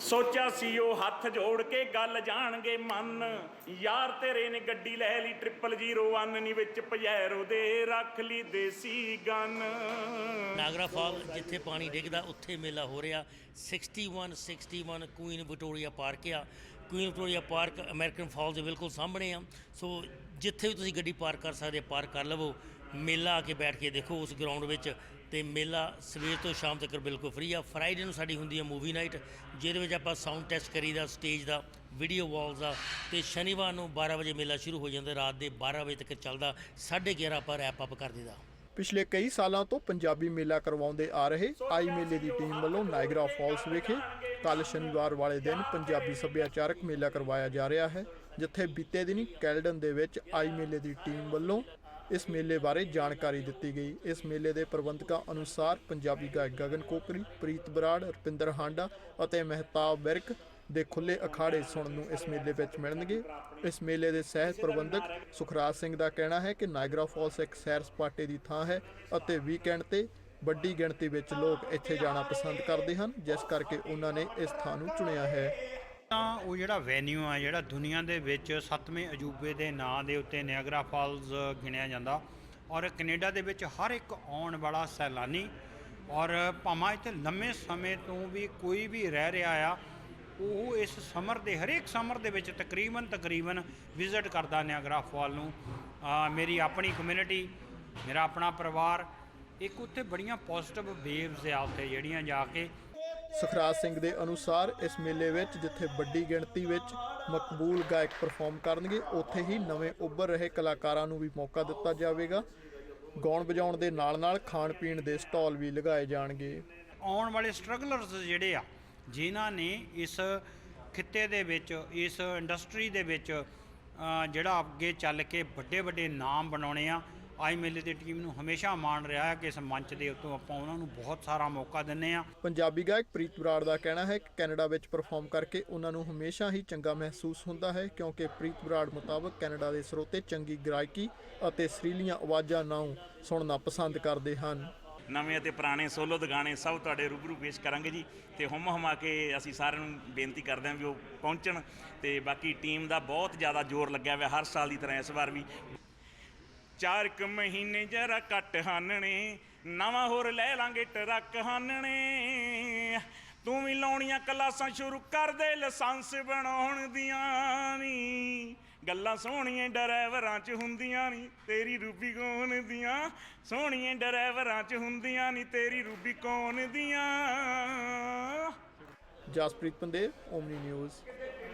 ਸੋਚਿਆ ਸੀ ਉਹ ਹੱਥ ਜੋੜ ਕੇ ਗੱਲ ਜਾਣਗੇ ਮੰਨ। ਯਾਰ ਤੇਰੇ ਨੇ ਗੱਡੀ ਲੈ ਲਈ 0001 ਨੀ ਵਿੱਚ ਪਜੈਰੋ ਦੇ ਰੱਖ ਲਈ ਦੇਸੀ ਗਨ। ਨਾਗਰਾ ਫਾਲ ਜਿੱਥੇ ਪਾਣੀ ਡਿੱਗਦਾ, ਉੱਥੇ ਮੇਲਾ ਹੋ ਰਿਹਾ। 61 61 ਕੁਈਨ ਵਿਕਟੋਰੀਆ ਪਾਰਕ ਆ। Queen Victoria Park American Falls ਦੇ ਬਿਲਕੁਲ ਸਾਹਮਣੇ ਆ। ਸੋ ਜਿੱਥੇ ਵੀ ਤੁਸੀਂ ਗੱਡੀ ਪਾਰਕ ਕਰ ਸਕਦੇ ਪਾਰਕ ਕਰ ਲਵੋ। ਮੇਲਾ ਆ ਕੇ ਬੈਠ ਕੇ ਦੇਖੋ ਉਸ ਗਰਾਊਂਡ ਵਿੱਚ। ਤੇ ਮੇਲਾ ਸਵੇਰ ਤੋਂ ਸ਼ਾਮ ਤੱਕ ਬਿਲਕੁਲ ਫ੍ਰੀ ਆ। ਫਰਾਈਡੇ ਨੂੰ ਸਾਡੀ ਹੁੰਦੀ ਆ ਮੂਵੀ ਨਾਈਟ ਜਿਹਦੇ ਵਿੱਚ ਆਪਾਂ ਸਾਊਂਡ ਟੈਸਟ ਕਰੀਦਾ ਸਟੇਜ ਦਾ ਵੀਡੀਓ ਵਾਲਸ ਦਾ। ਤੇ ਸ਼ਨੀਵਾਰ ਨੂੰ 12 ਵਜੇ ਮੇਲਾ ਸ਼ੁਰੂ ਹੋ ਜਾਂਦਾ। ਰਾਤ ਦੇ 12 ਵਜੇ ਤੱਕ ਚੱਲਦਾ। 11:30 ਆਪਾਂ ਰੈਪ ਅਪ ਕਰ ਦਿੰਦਾ ਪਿਛਲੇ ਕਈ ਸਾਲਾਂ ਤੋਂ ਪੰਜਾਬੀ ਮੇਲਾ ਕਰਵਾਉਂਦੇ ਆ ਰਹੇ ਆਈ ਮੇਲੇ ਦੀ ਟੀਮ ਵੱਲੋਂ ਨਾਇਗਰਾ ਫਾਲਸ ਵਿਖੇ ਕੱਲ ਸ਼ਨੀਵਾਰ ਵਾਲੇ ਦਿਨ ਪੰਜਾਬੀ ਸੱਭਿਆਚਾਰਕ ਮੇਲਾ ਕਰਵਾਇਆ ਜਾ ਰਿਹਾ ਹੈ, ਜਿੱਥੇ ਬੀਤੇ ਦਿਨੀ ਕੈਲਡਨ ਦੇ ਵਿੱਚ ਆਈ ਮੇਲੇ ਦੀ ਟੀਮ ਵੱਲੋਂ ਇਸ ਮੇਲੇ ਬਾਰੇ ਜਾਣਕਾਰੀ ਦਿੱਤੀ ਗਈ। ਇਸ ਮੇਲੇ ਦੇ ਪ੍ਰਬੰਧਕਾਂ ਅਨੁਸਾਰ ਪੰਜਾਬੀ ਗਾਇਕ ਗਗਨ ਕੋਕਰੀ, ਪ੍ਰੀਤ ਬਰਾੜ, ਰੁਪਿੰਦਰ ਹਾਂਡਾ ਅਤੇ ਮਹਿਤਾਬ ਵਿਰਕ ਦੇ ਖੁੱਲੇ ਅਖਾੜੇ ਸੁਣਨ ਨੂੰ ਇਸ ਮੇਲੇ ਵਿੱਚ ਮਿਲਣਗੇ। ਇਸ ਮੇਲੇ ਦੇ ਸਹਿ ਪ੍ਰਬੰਧਕ ਸੁਖਰਾਜ ਸਿੰਘ ਦਾ ਕਹਿਣਾ ਹੈ ਕਿ ਨਾਇਗਰਾ ਫਾਲਸ ਇੱਕ ਸੈਰ ਸਪਾਟੇ ਦੀ ਥਾਂ ਹੈ ਅਤੇ ਵੀਕਐਂਡ ਤੇ ਵੱਡੀ ਗਿਣਤੀ ਵਿੱਚ ਲੋਕ ਇੱਥੇ ਜਾਣਾ ਪਸੰਦ ਕਰਦੇ ਹਨ, ਜਿਸ ਕਰਕੇ ਉਹਨਾਂ ਨੇ ਇਸ ਥਾਂ ਨੂੰ ਚੁਣਿਆ ਹੈ। ਤਾਂ ਉਹ ਜਿਹੜਾ ਵੈਨਿਊ ਆ, ਜਿਹੜਾ ਦੁਨੀਆ ਦੇ ਵਿੱਚ ਸੱਤਵੇਂ ਅਜੂਬੇ ਦੇ ਨਾਂ ਦੇ ਉੱਤੇ ਨਿਆਗਰਾ ਫਾਲਸ ਗਿਣਿਆ ਜਾਂਦਾ ਔਰ ਕੈਨੇਡਾ ਦੇ ਵਿੱਚ ਹਰ ਇੱਕ ਆਉਣ ਵਾਲਾ ਸੈਲਾਨੀ ਔਰ ਭਾਵੇਂ ਇੱਥੇ ਲੰਮੇ ਸਮੇਂ ਤੋਂ ਵੀ ਕੋਈ ਵੀ ਰਹਿ ਰਿਹਾ ਆ ਉਹ ਇਸ ਸਮਰ ਦੇ ਹਰੇਕ ਸਮਰ ਦੇ ਵਿੱਚ ਤਕਰੀਬਨ ਤਕਰੀਬਨ ਵਿਜ਼ਿਟ ਕਰਦਾ ਨਿਆਗਰਾ ਫਾਲ ਨੂੰ। ਆ, ਮੇਰੀ ਆਪਣੀ ਕਮਿਊਨਿਟੀ ਮੇਰਾ ਆਪਣਾ ਪਰਿਵਾਰ ਇੱਕ ਉੱਥੇ ਬੜੀਆਂ ਪੋਜ਼ਿਟਿਵ ਵੇਵਸ ਆ ਉੱਥੇ ਜਿਹੜੀਆਂ ਜਾ ਕੇ। ਸੁਖਰਾਜ ਸਿੰਘ ਦੇ ਅਨੁਸਾਰ ਇਸ ਮੇਲੇ ਵਿੱਚ ਜਿੱਥੇ ਵੱਡੀ ਗਿਣਤੀ ਵਿੱਚ ਮਕਬੂਲ ਗਾਇਕ ਪਰਫਾਰਮ ਕਰਨਗੇ ਉੱਥੇ ਹੀ ਨਵੇਂ ਉੱਭਰ ਰਹੇ ਕਲਾਕਾਰਾਂ ਨੂੰ ਵੀ ਮੌਕਾ ਦਿੱਤਾ ਜਾਵੇਗਾ। ਗਾਉਣ ਵਜਾਉਣ ਦੇ ਨਾਲ-ਨਾਲ ਖਾਣ ਪੀਣ ਦੇ ਸਟਾਲ ਵੀ ਲਗਾਏ ਜਾਣਗੇ। ਆਉਣ ਵਾਲੇ ਸਟਰਗਲਰਸ ਜਿਹੜੇ ਆ ਜਿਨ੍ਹਾਂ ਨੇ ਇਸ ਖਿੱਤੇ ਦੇ ਵਿੱਚ, ਇਸ ਇੰਡਸਟਰੀ ਦੇ ਵਿੱਚ ਜਿਹੜਾ ਅੱਗੇ ਚੱਲ ਕੇ ਵੱਡੇ ਵੱਡੇ ਨਾਮ ਬਣਾਉਣੇ ਆ, ਆਈ ਮੇਲੇ ਦੀ ਟੀਮ ਨੂੰ ਹਮੇਸ਼ਾ ਮਾਣ ਰਿਹਾ ਹੈ ਕਿ ਇਸ ਮੰਚ ਦੇ ਉੱਤੋਂ ਆਪਾਂ ਉਹਨਾਂ ਨੂੰ ਬਹੁਤ ਸਾਰਾ ਮੌਕਾ ਦਿੰਨੇ ਆ ਪੰਜਾਬੀ ਗਾਇਕ ਪ੍ਰੀਤ ਬਰਾੜ ਦਾ ਕਹਿਣਾ ਹੈ ਕਿ ਕੈਨੇਡਾ ਵਿੱਚ ਪਰਫਾਰਮ ਕਰਕੇ ਉਹਨਾਂ ਨੂੰ ਹਮੇਸ਼ਾ ਹੀ ਚੰਗਾ ਮਹਿਸੂਸ ਹੁੰਦਾ ਹੈ, ਕਿਉਂਕਿ ਪ੍ਰੀਤ ਬਰਾੜ ਮੁਤਾਬਕ ਕੈਨੇਡਾ ਦੇ ਸਰੋਤੇ ਚੰਗੀ ਗਾਇਕੀ ਅਤੇ ਸਰੀਲੀਆਂ ਆਵਾਜ਼ਾਂ ਨੂੰ ਸੁਣਨਾ ਪਸੰਦ ਕਰਦੇ ਹਨ। ਨਵੇਂ ਅਤੇ ਪੁਰਾਣੇ ਸੋਲੋ ਦੇ ਸਭ ਤੁਹਾਡੇ ਰੂਬਰੂ ਪੇਸ਼ ਕਰਾਂਗੇ ਜੀ ਤੇ ਹੁਮ ਹਮਾ ਕੇ ਅਸੀਂ ਸਾਰਿਆਂ ਨੂੰ ਬੇਨਤੀ ਕਰਦੇ ਹਾਂ ਵੀ ਉਹ ਪਹੁੰਚਣ ਤੇ ਬਾਕੀ ਟੀਮ ਦਾ ਬਹੁਤ ਜ਼ਿਆਦਾ ਜ਼ੋਰ ਲੱਗਿਆ ਹੋਇਆ ਹਰ ਸਾਲ ਦੀ ਤਰ੍ਹਾਂ ਇਸ ਵਾਰ ਵੀ। ਚਾਰ ਕੁ ਮਹੀਨੇ ਜਰਾ ਕੱਟ ਹਾਨਣੇ, ਨਵਾਂ ਹੋਰ ਲੈ ਲਾਂਗੇ ਟਰੱਕ ਹਾਨਣੇ। ਤੂੰ ਵੀ ਲਾਉਣੀਆਂ ਕਲਾਸਾਂ ਸ਼ੁਰੂ ਕਰ ਦੇ, ਲਾਇਸੈਂਸ ਬਣਾਉਣ ਦੀਆਂ ਨੀ। ਗੱਲਾਂ ਸੋਹਣੀਆਂ ਡਰਾਈਵਰਾਂ 'ਚ ਹੁੰਦੀਆਂ ਨੀ, ਤੇਰੀ ਰੂਬੀ ਕੌਣ ਦੀਆਂ? ਸੋਹਣੀਆਂ ਡਰਾਈਵਰਾਂ 'ਚ ਹੁੰਦੀਆਂ ਨੀ, ਤੇਰੀ ਰੂਬੀ ਕੌਣ ਦੀਆਂ? ਜਸਪ੍ਰੀਤ ਪੰਦੇ ਓਮਨੀ ਨਿਊਜ਼।